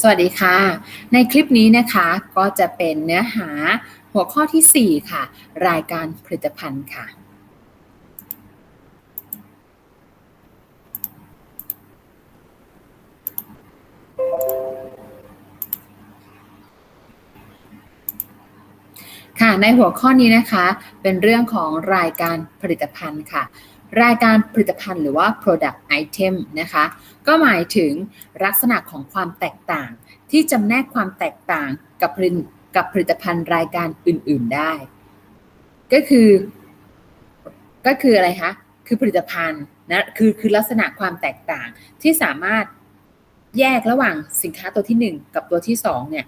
สวัสดีค่ะ ในคลิปนี้นะคะก็จะเป็นเนื้อหาหัวข้อที่ 4 ค่ะ รายการผลิตภัณฑ์ค่ะ ค่ะในหัวข้อนี้นะคะ เป็นเรื่องของรายการผลิตภัณฑ์ค่ะ รายการผลิตภัณฑ์หรือว่า product item นะคะ ก็หมายถึงลักษณะของความแตกต่าง ที่จำแนกความแตกต่างกับผลิตกับผลิตภัณฑ์รายการอื่น ๆได้ ก็คือ ก็คืออะไรคะ คือผลิตภัณฑ์นะคือคือลักษณะความแตกต่างที่สามารถแยกระหว่างสินค้าตัวที่ 1 กับตัวที่ 2 เนี่ย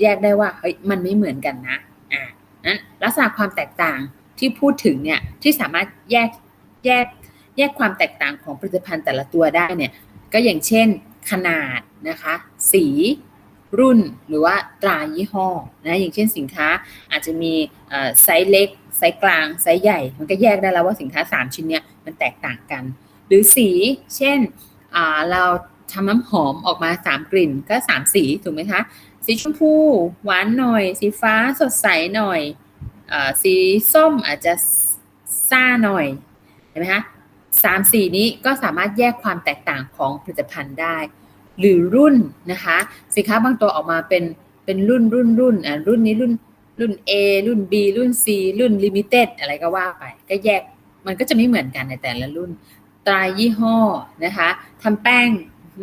แยกได้ว่าเฮ้ยมันไม่เหมือนกันนะอ่านั้นลักษณะความแตกต่างที่พูดถึงเนี่ยที่สามารถแยก แยกแยกความแตกต่างของผลิตภัณฑ์แต่ละตัวได้เนี่ยก็อย่างเช่นขนาดนะคะ สีรุ่นหรือว่าตรายี่ห้อนะอย่างเช่นสินค้าอาจจะมีไซส์เล็ก ไซส์กลาง ไซส์ใหญ่ มันก็แยกได้แล้วว่าสินค้า 3 ชิ้นเนี้ยมันแตกต่างกัน หรือสีเช่นเราทำน้ำหอมออกมา 3 กลิ่นก็ 3 สีถูกไหมคะ สีชมพูหวานหน่อย สีฟ้าสดใสหน่อยอสีส้มอาจจะซ่าหน่อย ห็นไหมคะสามสี่นี้ก็สามารถแยกความแตกต่างของผลิตภัณฑ์ได้ หรือรุ่นนะคะสินค้าบางตัวออกมาเป็นเป็นรุ่นรุ่นรุ่นอ่ารุ่นนี้รุ่นรุ่น A รุ่น B รุ่น C รุ่น Limited อะไรก็ว่าไป ก็แยกมันก็จะไม่เหมือนกันในแต่ละรุ่น ตรายยี่ห้อนะคะทำแป้ง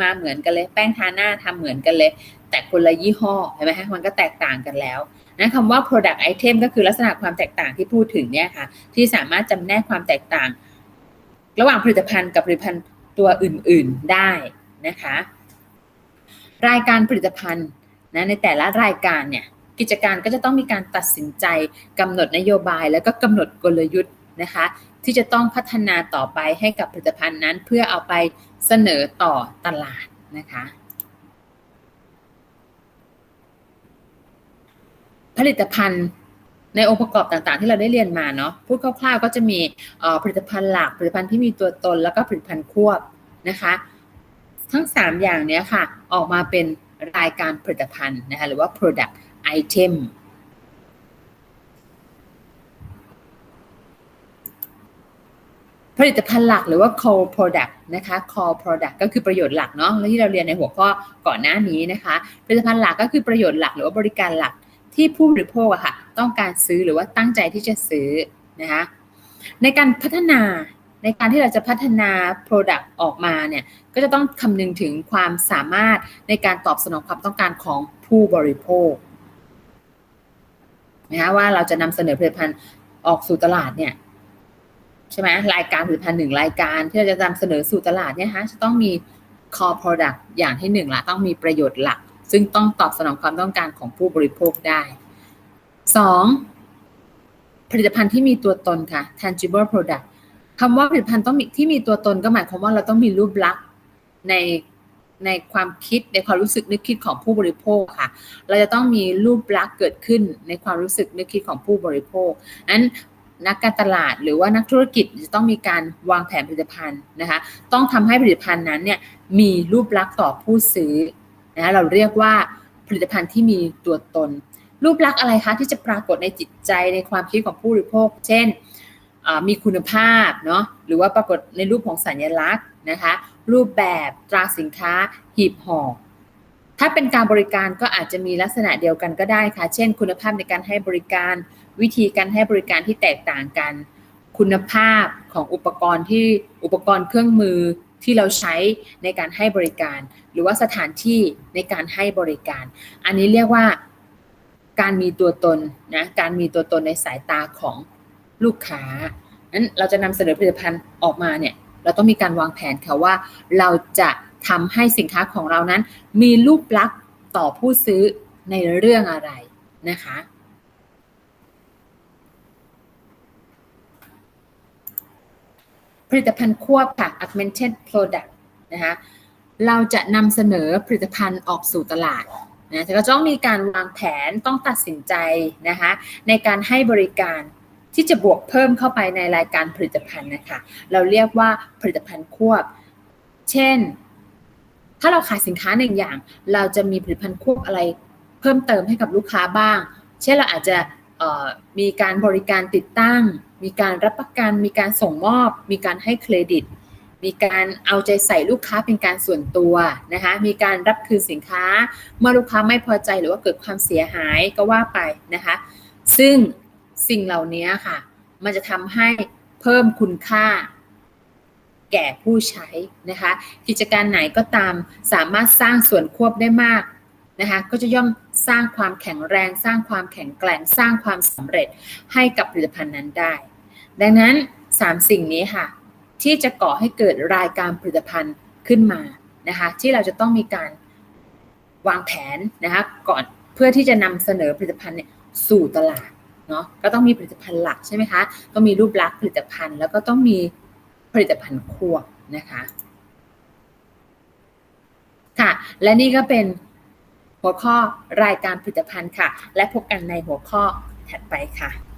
มาเหมือนกันเลย แป้งทาหน้าทำเหมือนกันเลย แต่คนละยี่ห้อเห็นไหมคะมันก็แตกต่างกันแล้วนะคำว่า product item ก็คือลักษณะความแตกต่างที่พูดถึงเนี่ยค่ะ ที่สามารถจำแนกความแตกต่าง ระหว่างผลิตภัณฑ์กับผลิตภัณฑ์ตัวอื่นๆได้นะคะ รายการผลิตภัณฑ์นะในแต่ละรายการเนี่ยกิจการก็จะต้องมีการตัดสินใจกำหนดนโยบาย แล้วก็กำหนดกลยุทธ์นะคะ ที่จะต้องพัฒนาต่อไปให้กับผลิตภัณฑ์นั้น เพื่อเอาไปเสนอต่อตลาดนะคะผลิตภัณฑ์ ในองค์ประกอบต่างๆ ที่เราได้เรียนมาเนาะพูดคร่าวๆ ก็จะมีผลิตภัณฑ์หลักผลิตภัณฑ์ที่มีตัวตน แล้วก็ผลิตภัณฑ์ควบนะคะ ทั้ง 3 อย่างเนี้ยค่ะ ออกมาเป็นรายการผลิตภัณฑ์นะคะหรือว่า product item ผลิตภัณฑ์หลักหรือว่า core product นะคะ core product ก็คือประโยชน์หลักเนาะแล้วที่เราเรียนในหัวข้อก่อนหน้านี้นะคะ ผลิตภัณฑ์หลักก็คือประโยชน์หลักหรือว่าบริการหลัก ที่ผู้บริโภคอะค่ะต้องการซื้อหรือว่าตั้งใจที่จะซื้อนะคะในการพัฒนาในการที่เราจะพัฒนา Product ออกมาเนี่ยก็จะต้องคำนึงถึงความสามารถในการตอบสนองความต้องการของผู้บริโภคนะคะว่าเราจะนำเสนอผลิตภัณฑ์ออกสู่ตลาดเนี่ยใช่ไหมรายการผลิตภัณฑ์หนึ่งรายการที่เราจะนำเสนอสู่ตลาดเนี่ยฮะจะต้องมี core product อย่างที่หนึ่งละต้องมีประโยชน์หลัก ซึ่งต้องตอบสนองความต้องการของผู้บริโภคได้ 2. ผลิตภัณฑ์ที่มีตัวตนค่ะ tangible product คำว่าผลิตภัณฑ์ต้องมีที่มีตัวตนก็หมายความว่าเราต้องมีรูปลักษณ์ในในความคิดในความรู้สึกนึกคิดของผู้บริโภคค่ะ เราจะต้องมีรูปลักษณ์เกิดขึ้นในความรู้สึกนึกคิดของผู้บริโภคนั้นนักการตลาดหรือว่านักธุรกิจจะต้องมีการวางแผนผลิตภัณฑ์นะคะ ต้องทำให้ผลิตภัณฑ์นั้นเนี่ยมีรูปลักษณ์ต่อผู้ซื้อ นะเราเรียกว่าผลิตภัณฑ์ที่มีตัวตน รูปลักษณ์อะไรคะที่จะปรากฏในจิตใจในความคิดของผู้บริโภค เช่นมีคุณภาพเนาะหรือว่าปรากฏในรูปของสัญลักษณ์นะคะรูปแบบตราสินค้าหีบห่อถ้าเป็นการบริการก็อาจจะมีลักษณะเดียวกันก็ได้ค่ะ เช่น คุณภาพในการให้บริการ วิธีการให้บริการที่แตกต่างกัน คุณภาพของอุปกรณ์ที่อุปกรณ์เครื่องมือ ที่เราใช้ในการให้บริการ หรือว่าสถานที่ในการให้บริการ อันนี้เรียกว่าการมีตัวตนนะการมีตัวตนในสายตาของลูกค้านั้นเราจะนำเสนอผลิตภัณฑ์ออกมาเนี่ยเราต้องมีการวางแผนค่ะว่า เราจะทำให้สินค้าของเรานั้น มีรูปลักษณ์ต่อผู้ซื้อในเรื่องอะไรนะคะ ผลิตภัณฑ์ควบค่ะ augmented product นะคะเราจะนำเสนอผลิตภัณฑ์ออกสู่ตลาดนะแต่ก็ต้องมีการวางแผนต้องตัดสินใจนะคะในการให้บริการที่จะบวกเพิ่มเข้าไปในรายการผลิตภัณฑ์นะคะเราเรียกว่าผลิตภัณฑ์ควบ เช่น ถ้าเราขายสินค้าหนึ่งอย่าง เราจะมีผลิตภัณฑ์ควบอะไร เพิ่มเติมให้กับลูกค้าบ้าง เช่นเราอาจจะมีการบริการติดตั้ง มีการรับประกัน มีการส่งมอบ มีการให้เครดิต มีการเอาใจใส่ลูกค้าเป็นการส่วนตัวนะคะ มีการรับคืนสินค้า เมื่อลูกค้าไม่พอใจหรือว่าเกิดความเสียหายก็ว่าไปนะคะ ซึ่งสิ่งเหล่านี้ค่ะ มันจะทำให้เพิ่มคุณค่าแก่ผู้ใช้นะคะ กิจการไหนก็ตามสามารถสร้างส่วนควบได้มากนะคะ ก็จะย่อมสร้างความแข็งแรง สร้างความแข็งแกร่ง สร้างความสำเร็จให้กับผลิตภัณฑ์นั้นได้ ดังนั้น 3 สิ่งนี้ค่ะ ที่จะก่อให้เกิดรายการผลิตภัณฑ์ขึ้นมานะคะ ที่เราจะต้องมีการวางแผนนะคะก่อนเพื่อที่จะนำเสนอผลิตภัณฑ์เนี่ยสู่ตลาดเนาะก็ต้องมีผลิตภัณฑ์หลักใช่ไหมคะก็มีรูปลักษณ์ผลิตภัณฑ์ แล้วก็ต้องมีผลิตภัณฑ์ควบนะคะค่ะ และนี่ก็เป็นหัวข้อรายการผลิตภัณฑ์ค่ะ และพบกันในหัวข้อถัดไปค่ะ